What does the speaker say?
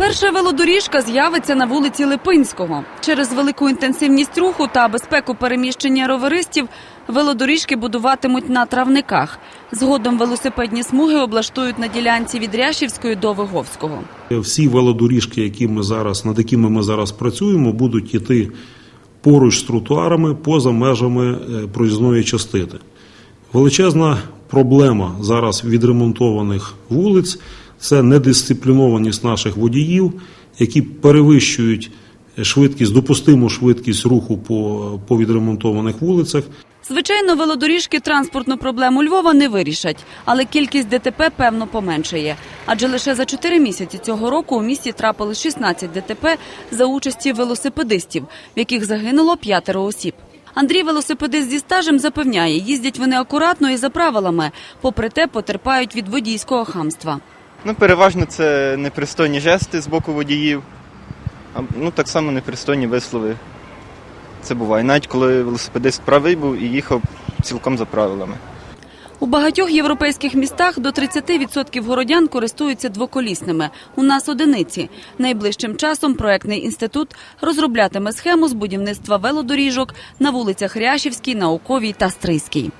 Перша велодоріжка з'явиться на вулиці Липинського. Через велику інтенсивність руху та безпеку переміщення роверистів велодоріжки будуватимуть на травниках. Згодом велосипедні смуги облаштують на ділянці від Ряшівської до Виговського. Всі велодоріжки, які ми зараз, над якими ми зараз працюємо, будуть йти поруч з тротуарами поза межами е, проїзної частини. Величезна проблема зараз відремонтованих вулиць це недисциплінованість наших водіїв, які перевищують швидкість, допустиму швидкість руху по, по відремонтованих вулицях. Звичайно, велодоріжки транспортну проблему Львова не вирішать, але кількість ДТП певно поменшає. Адже лише за 4 місяці цього року у місті трапили 16 ДТП за участі велосипедистів, в яких загинуло п'ятеро осіб. Андрій велосипедист зі стажем запевняє, їздять вони акуратно і за правилами, попри те потерпають від водійського хамства. Ну, переважно це непристойні жести з боку водіїв, а ну так само непристойні вислови. Це буває. Навіть коли велосипедист правий був і їхав цілком за правилами. У багатьох європейських містах до 30% городян користуються двоколісними. У нас одиниці. Найближчим часом проектний інститут розроблятиме схему з будівництва велодоріжок на вулицях Ряшівській, Науковій та Стрийській.